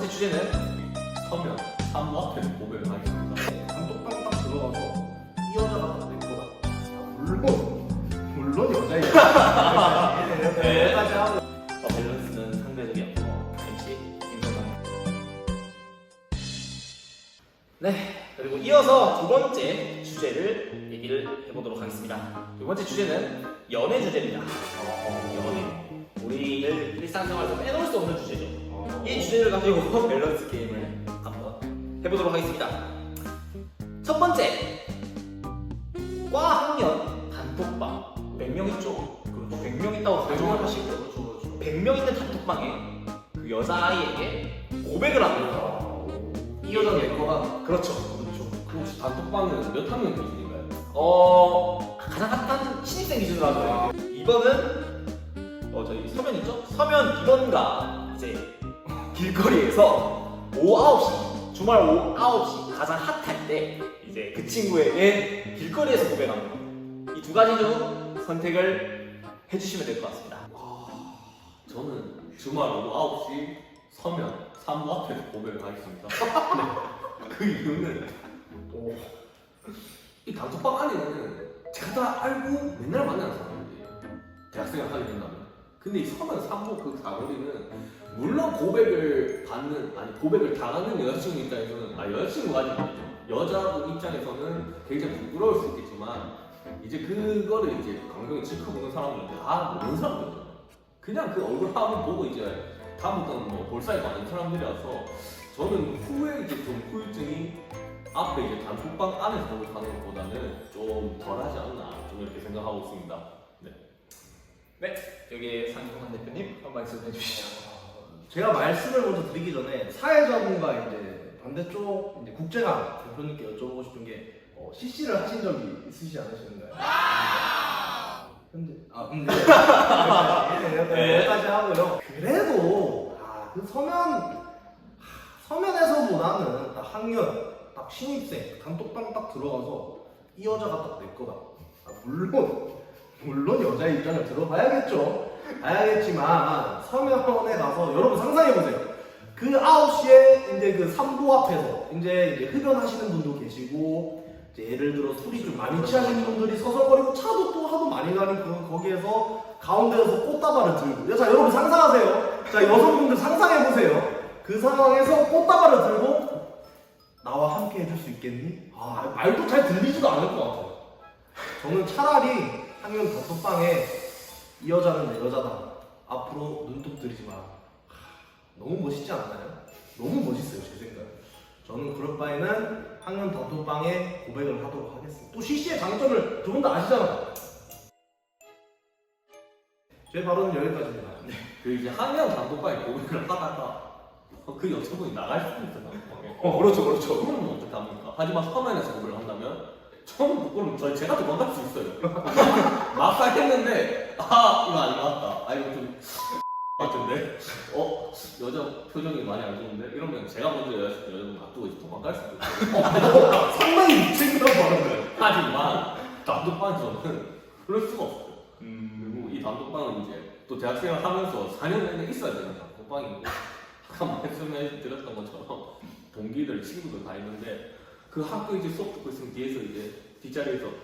번째 주제는 서면 사무 앞에서 고백을 하겠습니다. 단톡방 딱 들어가서 이 여자가 딱내 거다. 아, 물론 물론 여자이다. 네. 여기까지 하고 어, 밸런스는 상대적이었고 MC 김선남. 네 그리고 이어서 두 번째 주제를 얘기를 해보도록 하겠습니다. 두 번째 주제는 연애 주제입니다. 어, 연애. 우리를 일상생활에서 빼놓을 수 없는 주제죠. 이 주제를 가지고 밸런스 게임을 한번 해보도록 하겠습니다. 첫 번째, 과 학년 단톡방 100명 있죠? 그렇죠. 100명 있다고 가정을 하시고 그렇죠, 그렇죠. 100명 있는 단톡방에 그 여자아이에게 고백을 합니다. 이 여자 내 거다. 그렇죠. 그렇죠. 혹시 단톡방은 몇 학년 기준인가요? 어 가장 핫한 신입생 기준으로 하죠. 2번은 어 저희 서면 있죠? 서면 2번가 이제 길거리에서 오후 9시 주말 오후 9시 가장 핫할 때 이제 그 친구에게 길거리에서 고백합니다. 이두 가지 중 선택을 해주시면 될 것 같습니다. 저는 주말 오후 9시 서면 사무 앞에서 고백을 하겠습니다. 네. 그 이유는 어, 이 단톡방 안에는 제가 다 알고 맨날 만나는 사람들이에요. 대학생을 하게 된다면. 근데 이 서면 사무 그 사거리는 물론 고백을 받는 아니 고백을 당하는 여자친구 입장에서는 아 여자친구가 아니죠. 여자분 입장에서는 굉장히 부끄러울 수 있겠지만 이제 그거를 이제 강경히 지켜보는 사람들은 다 모르는 사람들이죠. 그냥 그 얼굴 화면 보고 이제 다음부터는 뭐볼 사이 많은 사람들이라서 저는 후에 이제 좀 후유증이 앞에 이제 단톡방 안에서 고백하는 것보다는 좀 덜하지 않나 좀 이렇게 생각하고 있습니다. 네. 네, 여기 상경환 대표님 한 말씀 해주시죠. 제가 말씀을 먼저 드리기 전에 사회자분과 이제 반대쪽 이제 국제관 대표님께 여쭤보고 싶은 게 어, CC를 하신 적이 있으시지 않으시는가요? 근데 아 근데 네. 여기까지 하고요. 그래도 아, 그 서면 하, 서면에서보다는 딱 학년 딱 신입생 단톡방 딱 들어가서 이 여자가 딱 내 거다. 아, 물론 물론 여자 입장을 들어봐야겠죠. 봐야겠지만 서면에 가서 여러분 상상해 보세요. 그 9시에 이제 그 삼보 앞에서 이제, 이제 흡연하시는 분도 계시고 이제 예를 들어 술이 좀 많이 취하시는 분들이 서성거리고 차도 또 하도 많이 가는 그 거기에서 가운데서 꽃다발을 들고 자 여러분 상상하세요. 자 여성분들 상상해 보세요. 그 상황에서 꽃다발을 들고 나와 함께 해줄 수 있겠니? 아 말도 잘 들리지도 않을 것 같아요. 저는 차라리 학년 단톡방에 이 여자는 내 여자다. 앞으로 눈독 들이지 마. 하, 너무 멋있지 않나요? 너무 멋있어요 제 생각. 저는 그럴 바에는 학년 단톡방에 고백을 하도록 하겠습니다. 또 CC의 장점을 두 분 다 아시잖아요. 제 발언은 여기까지입니다. 네. 그 이제 학년 단톡방에 고백을 하다가 그 여자분이 나갈 수도. 단톡방에. 어 그렇죠 그렇죠. 그러면 어떻게 합니까? 하지만 서면에서 고백을 한다면 저는 그럼 저 제가 도망갈 수 있어요. 막상 했는데 아 이거 아닌 것 같다. 아 이거 좀 같은데 어 여자 표정이 많이 안 좋은데 이러면 제가 먼저 여자 여자분 놔두고 이제 도망갈 수도 있어요. 상당히 무책임한 발언이에요. 하지만 단톡방에서는 그럴 수가 없어요. 그리고 이 단톡방은 이제 또 대학생을 하면서 4년 내내 있어야 되는 단톡방이고 아까 말씀해 드렸던 것처럼 동기들 친구들 다 있는데 그 학교 이제 수업 듣고 있으면 뒤에서 이제 뒷자리에서 나오니까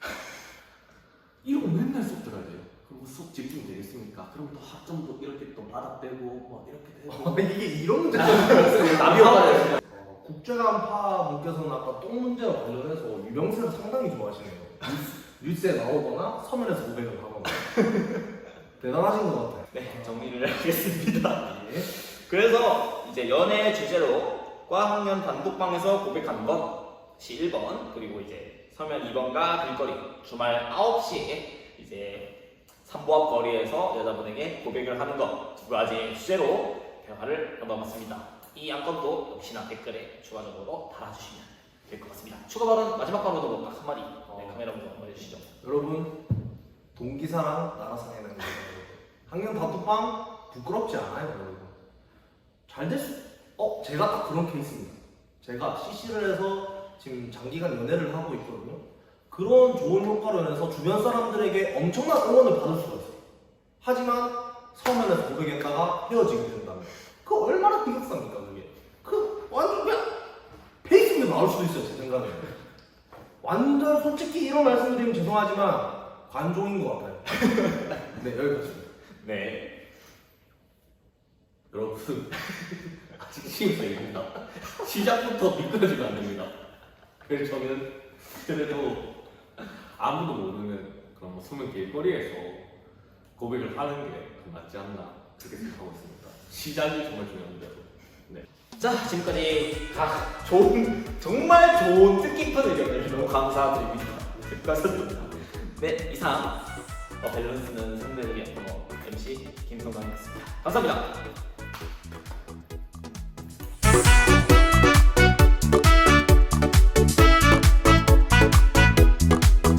이러고 맨날 수업 들어야 돼요. 그리고 수업 집중 되겠습니까? 그럼 또 학점도 이렇게 또 바닥되고 막 이렇게 되고 이게 이런 문제가 남이 화가 어, 국제간파 분께서는 아까 똥 문제와 관련해서 유명세를 상당히 좋아하시네요. 뉴스, 뉴스에 나오거나 서면에서 고백을 하거나 대단하신 것 같아요. 네, 정리를 하겠습니다. 예. 그래서 이제 연애 주제로 과 학년 단톡방에서 고백하는 것이 1번 그리고 이제 서면 2번과 길거리 주말 9시에 이제 삼보앞 거리에서 여자분에게 고백을 하는 것 두 가지 주제로 대화를 나눠봤습니다. 이 안건도 역시나 댓글에 추가적으로 달아주시면 될 것 같습니다. 추가 발언 마지막 발언으로 딱 한마디 네, 카메라 보고 한번 해주시죠. 여러분 동기사랑 나라상이라는 거 학년 단톡방 부끄럽지 않아요, 여러분. 잘될 수. 어, 제가 딱 그런 케이스입니다. 제가 CC를 해서 지금 장기간 연애를 하고 있거든요. 그런 좋은 효과로 인해서 주변 사람들에게 엄청난 응원을 받을 수가 있어요. 하지만 서면에서 고백했다가 헤어지게 된다면 그 얼마나 비극상입니까 그게 그 완전 그냥 페이스북에 나올 수도 있어요 제 생각에 완전 솔직히 이런 말씀드리면 죄송하지만 관종인 것 같아요 네 여기까지 네. 여러분 아직 신입생입니다. 시작부터 미끄러지면 안 됩니다. 그래서 저는 그래도 아무도 모르는 그런 뭐 소문 길거리에서 고백을 하는 게더 낫지 않나 그렇게 생각하고 있습니다. 시작이 정말 중요합니다. 네. 자, 지금까지 다 좋은, 정말 좋은 뜻깊은 의견들 너무 감사드립니다. 감사드립니다. 네, 이상 어, 밸런스는 상대에게 어, MC 김성강이었습니다. 감사합니다.